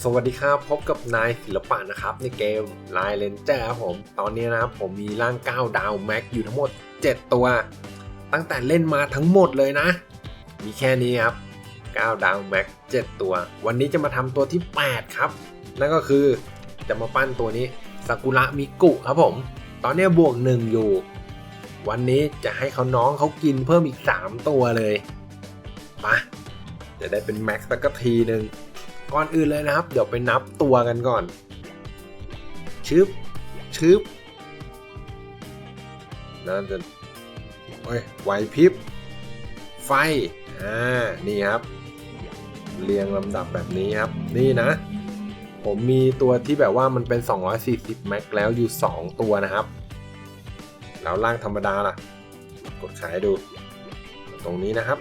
สวัสดีครับ พบกับนายศิลปะนะครับ ในเกม l i เลนเจอร์ครับผม ตอนนี้นะครับผมมีร่าง 9 ดาวแม็กอยู่ทั้งหมด 7 ตัว ตั้งแต่เล่นมาทั้งหมดเลยนะ มีแค่นี้ครับ 9 ดาวแม็ก7ตัว วันนี้จะมาทำตัวที่ 8 ครับ นั่นก็คือจะมาปั้นตัวนี้ซากุระมิกุครับผม ตอนนี้บวก 1 อยู่ วันนี้จะให้เขาน้องเขากินเพิ่มอีก 3 ตัวเลยมาจะได้เป็นแม็กสักทีหนึ่ง ก่อนอื่นเลยนะครับ เดี๋ยวไปนับตัวกันก่อน ชึบ ชึบน่าจะโอ้ยไหวพริบ ไฟ อ่า นี่ครับ เรียงลำดับแบบนี้ครับ นี่นะ ผมมีตัวที่แบบว่ามันเป็น 240 แม็กแล้วอยู่ 2 ตัวนะครับ แล้วล่างธรรมดาล่ะ กดขายดู ตรงนี้นะครับ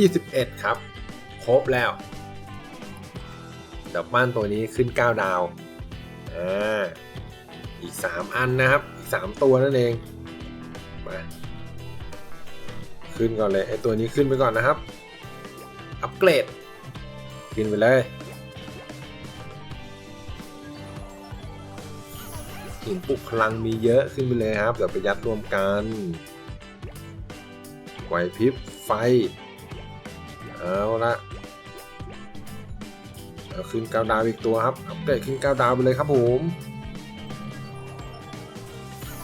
21 ครับ ครบแล้วเดี๋ยวปั้นตัวนี้ขึ้น 9 ดาวอ่าอีก 3 อันนะครับ อีก 3 ตัวนั่นเองมาขึ้นก่อนเลยไอตัวนี้ขึ้นไปก่อนนะครับ อัปเกรด ขึ้นไปเลยหินปลุกพลังมีเยอะขึ้นไปเลยครับ เดี๋ยวไปยัดรวมกันไหวพริบไฟ เอาละเอาขึ้นก้าดาวอีกตัวครับอัปเกรดขึ้นก้าดาวไปเลยครับผม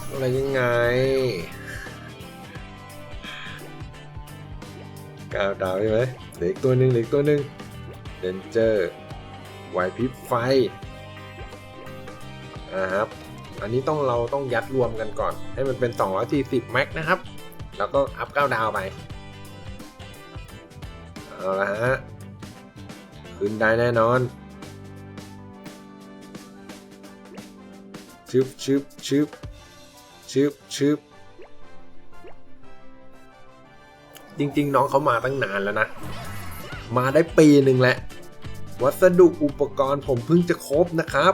อะไรยังไงก้าดาวใช่ไหมเหลืออีกตัวหนึ่งเหลืออีกตัวหนึ่งเดนเจอร์ไหวพริบไฟอ่าครับอันนี้ต้องเราต้องยัดรวมกันก่อน ให้มันเป็น 240 แม็กนะครับ แล้วก็อัพ9ดาวไป เอาละฮะ ขึ้นได้แน่นอน ชึบชึบชึบชึบชึบจริง ๆ น้องเขามาตั้งนานแล้วนะ มาได้ปีหนึ่งแหละวัสดุอุปกรณ์ผมเพิ่งจะครบนะครับ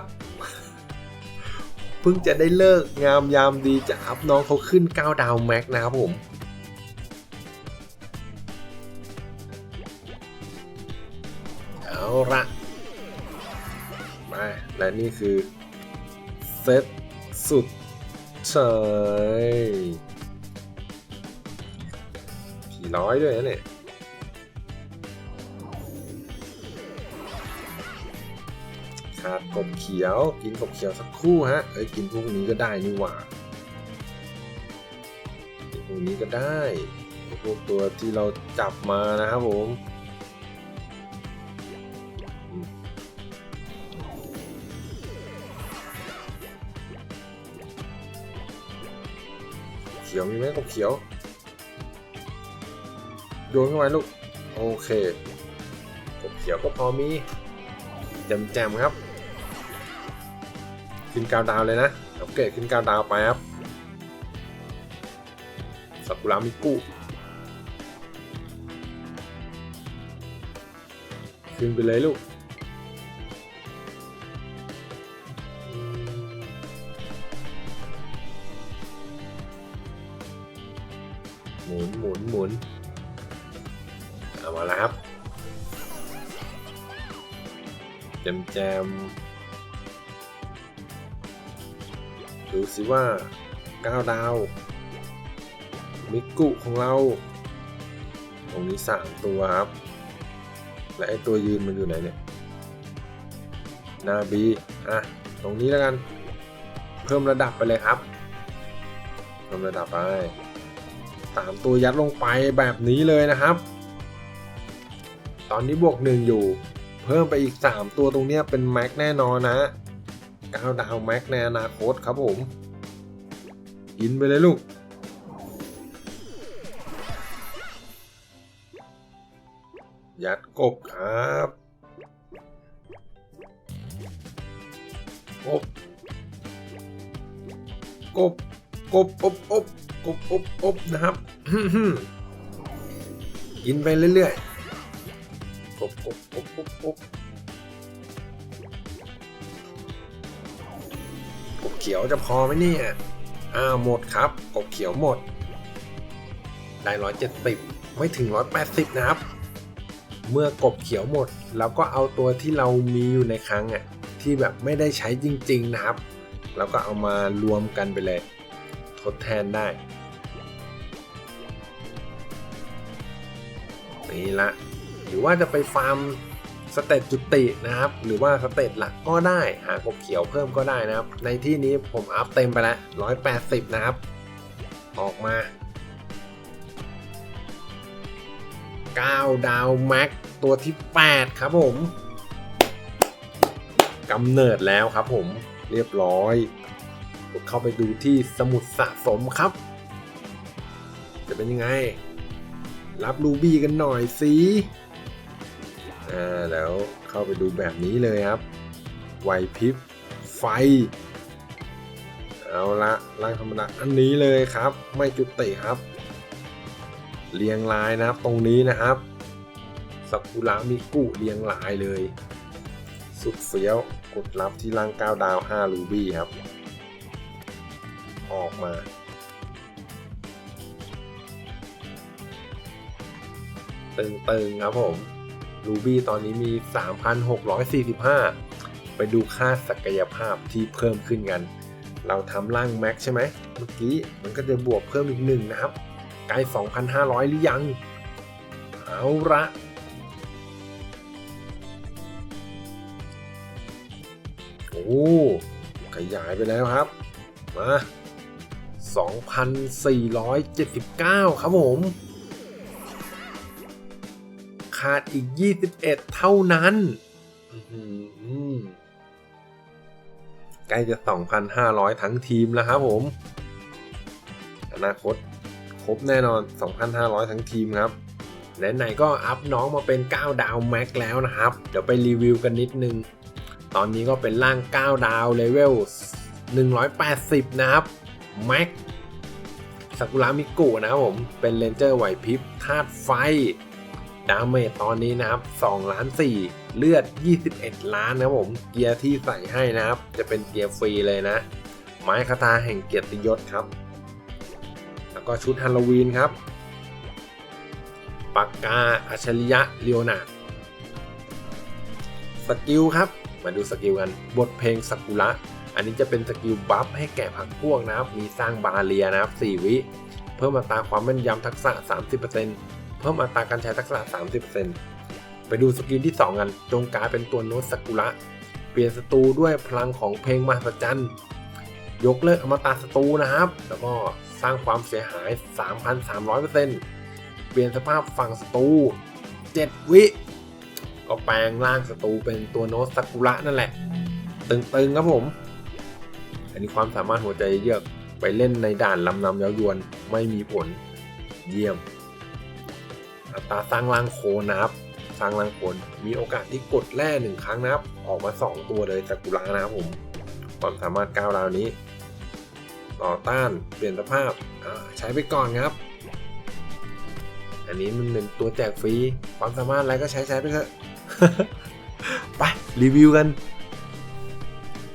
เพิ่งจะได้เลิกงามยามดีจะอัพน้องเขาขึ้น9ดาวแม็กนะครับผม เอาละมาและนี่คือเซตสุดเฉยผีร้อยด้วยนะเนี่ยขาดกบเขียวกินกบเขียวสักคู่ฮะเอ้ยกินพวกนี้ก็ได้นี่หว่ากินพวกนี้ก็ได้พวกตัวที่เราจับมานะครับผม ขียวมีไหมกบเขียว โยนเข้าไปลูก โอเคกบเขียวก็พอมีแจมๆครับ ขึ้นกาวดาวเลยนะอัปเกรดขึ้นกาวดาวไปครับสักุระมิกุขึ้นไปเลยลูก หมุนหมุนหมุนเอามาแล้วครับแจมแจมดูสิว่า9ดาว มิกุของเรา ตรงนี้3ตัวครับ และไอตัวยืนมันอยู่ไหนเนี่ย นาบี อะ ตรงนี้แล้วกัน เพิ่มระดับไปเลยครับ เพิ่มระดับไป สามตัวยัดลงไปแบบนี้เลยนะครับ ตอนนี้บวกหนึ่งอยู่ เพิ่มไปอีก 3 ตัวตรงเนี้ยเป็นแม็กแน่นอนนะ9ดาวแม็กในอนาคตครับผม กินไปเลยลูกยัดกบครับกบกบ กบอบอบกบอบอบนะครับกินไปเรื่อยๆกบกบกบกบกบกบเขียวจะพอไหมเนี่ยอ้าวหมดครับกบเขียวหมด ได้170ไม่ถึง180นะครับ เมื่อกบเขียวหมดเราก็เอาตัวที่เรามีอยู่ในครั้งอะที่แบบไม่ได้ใช้จริง ๆนะครับ แล้วก็เอามารวมกันไปเลย ทดแทนได้ นี่ละ หรือว่าจะไปฟาร์มสเตตจุตินะครับ หรือว่าสเตตหลักก็ได้ หากบเขียวเพิ่มก็ได้นะครับ ในที่นี้ผมอัพเต็มไปแล้ว 180 นะครับ ออกมา 9 ดาวแม็กตัวที่ 8 ครับผมกำเนิดแล้วครับผมเรียบร้อย เข้าไปดูที่สมุดสะสมครับ จะเป็นยังไง รับรูบี้กันหน่อยสิอ่าแล้วเข้าไปดูแบบนี้เลยครับไหวพริบไฟ เอาละร่างธรรมดาอันนี้เลยครับ ไม่จุติครับเรียงลายนะครับตรงนี้นะครับสักุระมิกุเรียงลายเลย สุดเฟี้ยวกดรับที่ร่าง9ดาว 5 รูบี้ครับ ออกมา ตึงๆครับผมรูบี้ตอนนี้มี 3,645 ไปดูค่าศักยภาพที่เพิ่มขึ้นกัน เราทำร่างแม็กใช่ไหม เมื่อกี้มันก็จะบวกเพิ่มอีกหนึ่งนะครับใกล้2,500 หรือยัง เอาละโอ้ขยายไปแล้วครับ มา 2,479 ครับผม ขาดอีก 21 เท่านั้นอื้อหือใกล้จะ 2,500 ทั้งทีมแล้วครับผม อนาคตครบแน่นอน 2,500 ทั้งทีมครับไหนๆก็อัพน้องมาเป็น 9 ดาวแม็กแล้วนะครับ เดี๋ยวไปรีวิวกันนิดนึง ตอนนี้ก็เป็นร่าง 9 ดาวเลเวล180 นะครับ แม็ก ซากุระมิกุนะครับผม เป็นเลนเจอร์ไหวพริบธาตุไฟ ดาเมจตอนนี้นะครับ2ล้าน4เลือด 21 ล้านนะครับผม เกียร์ที่ใส่ให้นะครับ จะเป็นเกียร์ฟรีเลยนะ ไม้คาถาแห่งเกียรติยศครับ แล้วก็ชุดฮาโลวีนครับ ปากกาอัจฉริยะเลโอนาสกิลครับ มาดูสกิลกัน บทเพลงสักุระ อันนี้จะเป็นสกิลบัฟให้แก่ผักพวกนะครับ มีสร้างบาเรียนะครับ 4 วิ เพิ่มอัตราความแม่นยำทักษะ 30%เพิ่มอัตราการใช้ทักษะ 30%ไปดูสกิลที่ 2 กัน จงกลายเป็นตัวโนตสักุระ เปลี่ยนศัตรูด้วยพลังของเพลงมหัศจรรย์ ยกเลิกอมตะศัตรูนะครับ แล้วก็สร้างความเสียหาย 3,300%เปลี่ยนสภาพฝั่งศัตรู 7 วิก็แปลงร่างศัตรูเป็นตัวโน้ตซากุระนั่นแหละ ตึงๆครับผม อันนี้ความสามารถหัวใจเยือกไปเล่นในด่านลำนำเย้ายวนไม่มีผลเยี่ยม อัตราสร้างร่างโคนนะครับสร้างร่างโคนมีโอกาสที่กดแร่หนึ่งครั้งนะครับ ออกมา 2 ตัวเลยซากุระนะครับผม ความสามารถก้าวราวนี้ ต่อต้านเปลี่ยนสภาพใช้ไปก่อนครับ อันนี้มันเป็นตัวแจกฟรี ความสามารถอะไรก็ใช้ใช้ไปเถอะไปรีวิวกัน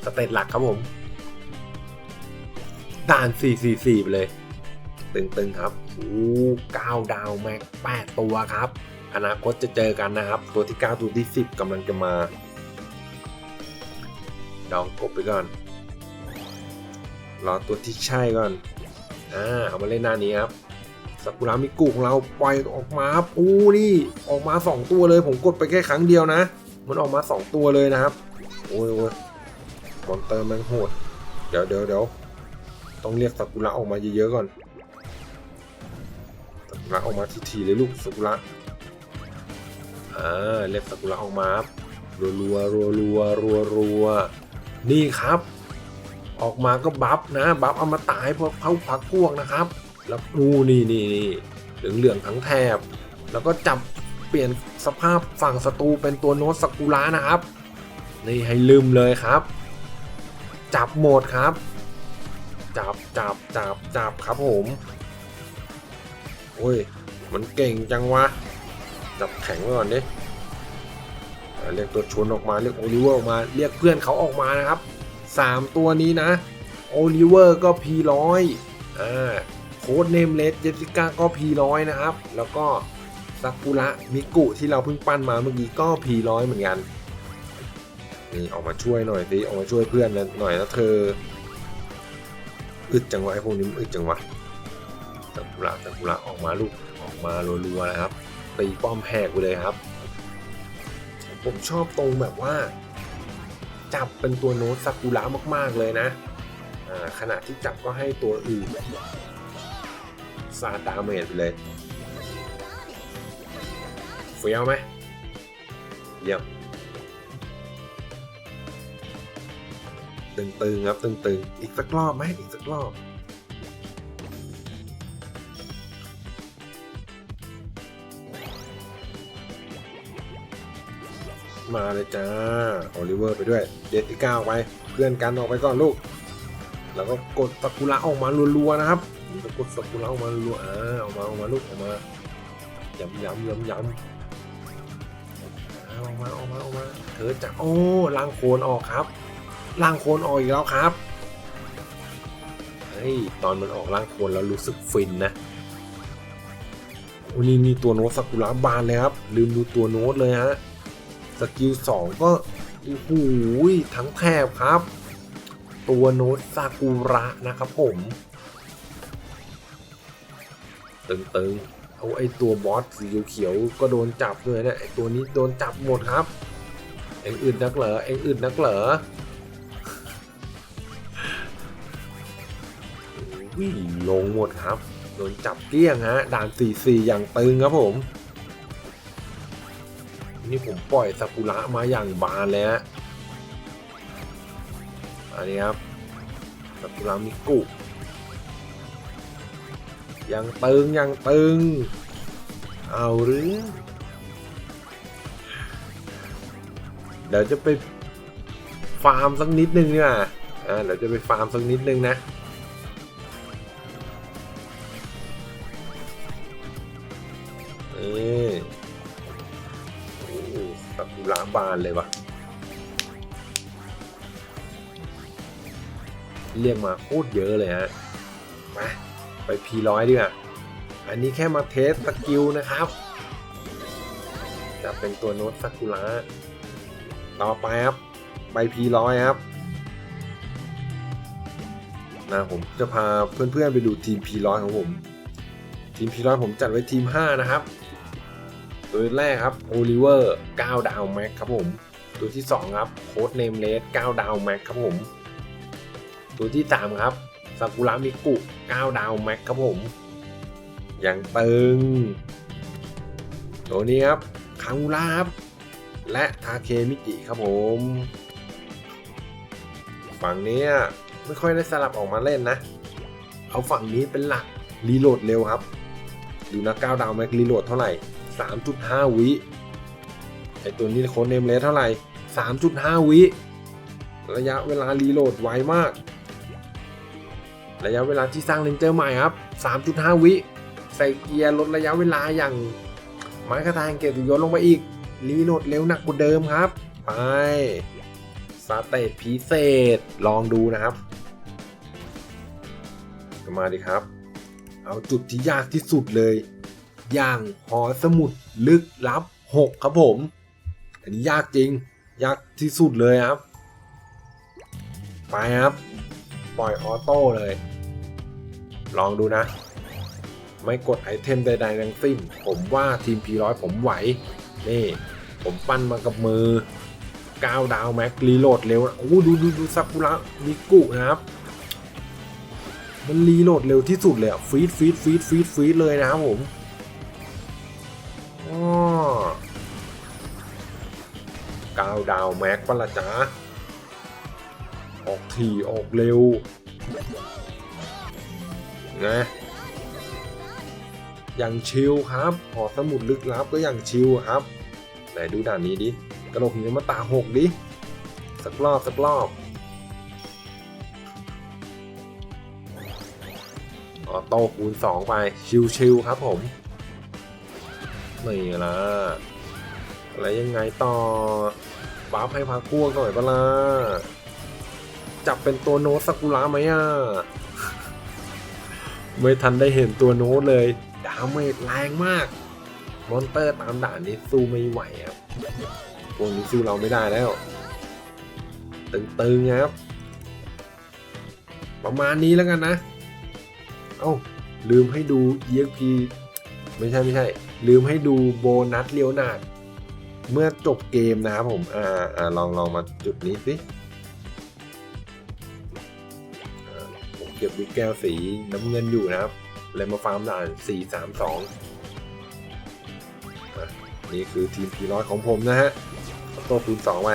สเตตหลักครับผม ด่าน 444 ไปเลย ตึงๆครับโอ้9ดาวแม็ก 8 ตัวครับ อนาคตจะเจอกันนะครับ ตัวที่ 9 ตัวที่ 10กำลังจะมาดองกบไปก่อน รอตัวที่ใช่ก่อน อ่า เอามาเล่นหน้านี้ครับซากุระมิกุของเราปล่อยออกมาครับอู้นี่ ออกมา 2 ตัวเลย ผมกดไปแค่ครั้งเดียวนะ มันออกมา 2 ตัวเลยนะครับ โอ้ยโอ้ยมอนเตอร์แมันโหด เดี๋ยวเดี๋ยวเดี๋ยว ต้องเรียกซากุระออกมาเยอะๆก่อนซากุระออกมาทีๆเลยลูกซากุระอ่าเรียกซากุระออกมาครับรัวรัวรัวรัวรัวรัวๆนี่ครับ ออกมาก็บัฟนะบัฟเอามาตายพวกเขาพักพวกนะครับ แล้วอูนี่นี่นี่เหลืองเหลืองๆทั้งแถบ แล้วก็จับเปลี่ยนสภาพฝั่งศัตรูเป็นตัวโนตสกุระนะครับนี่ให้ลืมเลยครับ จับโหมดครับ จับจับจับจับครับผมโอ้ย มันเก่งจังวะ จับแข็งไว้ก่อนดิเรียกตัวชนออกมา เรียกโอลิเวอร์ออกมา เรียกเพื่อนเขาออกมานะครับสามตัวนี้นะ โอลิเวอร์ก็พีร้อยอ่าโค้ดเนมเลสเจสิก้าก็พีร้อยนะครับ แล้วก็ซากุระมิกุที่เราเพิ่งปั้นมาเมื่อกี้ก็พีร้อยเหมือนกัน นี่ออกมาช่วยหน่อยสิออกมาช่วยเพื่อนหน่อยแล้วเธอ อึดจังวะไอ้พวกนี้มันอึดจังวะซากุระซากุระออกมาลูกออกมารัวๆนะครับตีป้อมแหกไปเลยครับ ผมชอบตรงแบบว่า จับเป็นตัวโน้ตซากุระมากๆเลยนะขณะที่จับก็ให้ตัวอื่นซาดาเมจไปเลยเฟี้ยวไหมเยี่ยม ตึงๆครับตึงๆ อีกสักรอบไหมอีกสักรอบ มาเลยจ้าโอลิเวอร์ไปด้วย เดติก้าไป เพื่อนกันออกไปก่อนลูก แล้วก็กดสกุระออกมารัวๆนะครับแล้วกดสกุระออกมารัวๆอ่าออกมาออกมาลูกออกมาย้ำย้ำย้ำย้ำอออกมาออกมาออกมาเธอจะโอ้ล้างโคลนออกครับ ล้างโคลนออกอีกแล้วครับเฮ้ยตอนมันออกล้างโคลนแล้วรู้สึกฟินนะโอ้นี่นี่ตัวโน้ตสกุระบานเลยครับ ลืมดูตัวโน้ตเลยฮะสกิลสองก็โอ้โหทั้งแถบครับ ตัวโน้ตซากุระนะครับผม ตึงๆ เอาไอตัวบอสสีเขียวก็โดนจับด้วยนะไอตัวนี้โดนจับหมดครับ เอ็งอื่นนักเหรอเอ็งอื่นนักเหรอ ลงหมดครับ โดนจับเกลี้ยงฮะ ด่าน 4-4 อย่างตึงครับผม นี่ผมปล่อยซากุระมาอย่างบานเลยฮะอันนี้ครับซากุระมิกุยังตึงยังตึง เอาหรือเดี๋ยวจะไปฟาร์มสักนิดนึงเนี่ยอ่าเดี๋ยวจะไปฟาร์มสักนิดนึงนะ บานเลยวะเรียกมาโคตรเยอะเลยฮะมาไปพีร้อยดีกว่าอันนี้แค่มาเทสสกิลนะครับ จะเป็นตัวโน้ตซากุระต่อไปครับไปพีร้อยครับนะผมจะพาเพื่อนๆไปดูทีมพีร้อยของผม ทีมพีร้อยผมจัดไว้ทีม 5 นะครับ ตัวแรกครับโอลิเวอร์9ดาวแม็กครับผม ตัวที่ 2 ครับโค้ดเนมเลส9ดาวแม็กครับผม ตัวที่ 3 ครับซากุระมิกุ9ดาวแม็กครับผม อย่างตึง ตัวนี้ครับคังอุระครับ และทาเคมิกิครับผมฝั่งนี้ไม่ค่อยได้สลับออกมาเล่นนะ เอาฝั่งนี้เป็นหลักรีโหลดเร็วครับ ดูนะ9ดาวแม็กรีโหลดเท่าไหร่ 3.5 วิไอตัวนี้โค้ดเนมเลสเท่าไหร่ 3.5 วิ ระยะเวลารีโหลดไวมาก ระยะเวลาที่สร้างเลนเจอร์ใหม่ครับ 3.5 วิ ใส่เกียร์ลดระยะเวลาอย่างไม้กระทางเกียรติยศลงไปอีก รีโหลดเร็วหนักกว่าเดิมครับ ไปสเตตพิเศษ ลองดูนะครับ มาดิครับ เอาจุดที่ยากที่สุดเลย อย่างหอสมุดลึกลับ 6 ครับผม อันนี้ยากจริง ยากที่สุดเลยครับ ไปครับ ปล่อยออโต้เลย ลองดูนะ ไม่กดไอเทมใดๆทั้งสิ้น ผมว่าทีม P100 ผมไหว นี่ ผมปั้นมากับมือ9ดาวแม็กรีโหลดเร็วนะโอ้ดูดูดูซากุระมิกุนะครับ มันรีโหลดเร็วที่สุดเลยอะฟีดฟีดฟีดฟีดฟีดเลยนะครับผม ก้าวดาวแม็กปะละจ๊ะออกถี่ออกเร็วนะอย่างชิลครับหอสมุดลึกลับก็อย่างชิลครับไหนดูด่านนี้ดิกระโหลกหินมาตาหกดิสักรอบสักรอบออโต้คูณ2ไปชิวๆครับผม นี่ละอะไรยังไงต่อบ้าให้พักพวกหน่อยเปะล่าจับเป็นตัวโน้ตสกุระไหมอะ ไม่ทันได้เห็นตัวโน้ตเลย ดาเมจแรงมาก มอนเตอร์ตามด่านนี้สู้ไม่ไหวครับพวกนี้สู้เราไม่ได้แล้ว ตึงๆครับ ประมาณนี้แล้วกันนะ เอ้า ลืมให้ดู EXP ไม่ใช่ไม่ใช่ ลืมให้ดูโบนัสเลียวนาดเมื่อจบเกมนะครับผม อ่าอ่าลองลองมาจุดนี้สิผมเก็บลูกแก้วสีน้ำเงินอยู่นะครับเลยมาฟาร์มด่าน 4 3 2อะนี่คือทีมพีร้อยของผมนะฮะเอาตัวคูณ2ไป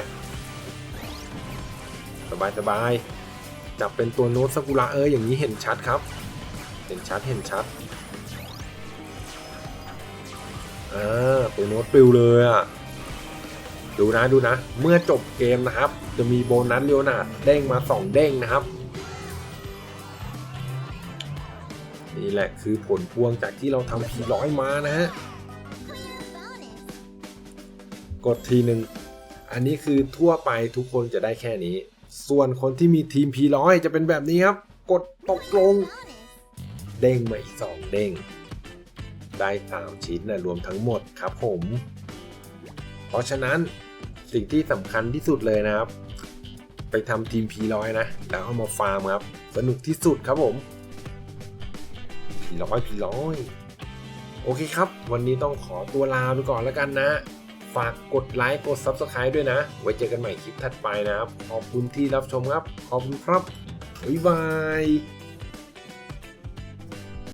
สบายสบายจับเป็นตัวโน้ตสกุระเอออย่างนี้เห็นชัดครับ เห็นชัดเห็นชัด อ่าตัวโน้ตปิวเลยอะ ดูนะดูนะ เมื่อจบเกมนะครับ จะมีโบนัสเลียวนาดเด้งมา 2 เด้งนะครับ นี่แหละคือผลพวงจากที่เราทำพีร้อยมานะฮะ กดทีหนึ่ง อันนี้คือทั่วไปทุกคนจะได้แค่นี้ ส่วนคนที่มีทีม P100 จะเป็นแบบนี้ครับ กดตกลง เด้งมาอีก2เด้ง ได้ 3 ชิ้นนะรวมทั้งหมดครับผม เพราะฉะนั้นสิ่งที่สำคัญที่สุดเลยนะครับ ไปทำทีม P100 นะแล้วเอามาฟาร์มครับ สนุกที่สุดครับผม P100 P100 โอเคครับ วันนี้ต้องขอตัวลาไปก่อนแล้วกันนะ ฝากกดไลค์กด Subscribe ด้วยนะ ไว้เจอกันใหม่คลิปถัดไปนะครับ ขอบคุณที่รับชมครับ ขอบคุณครับบ๊ายบาย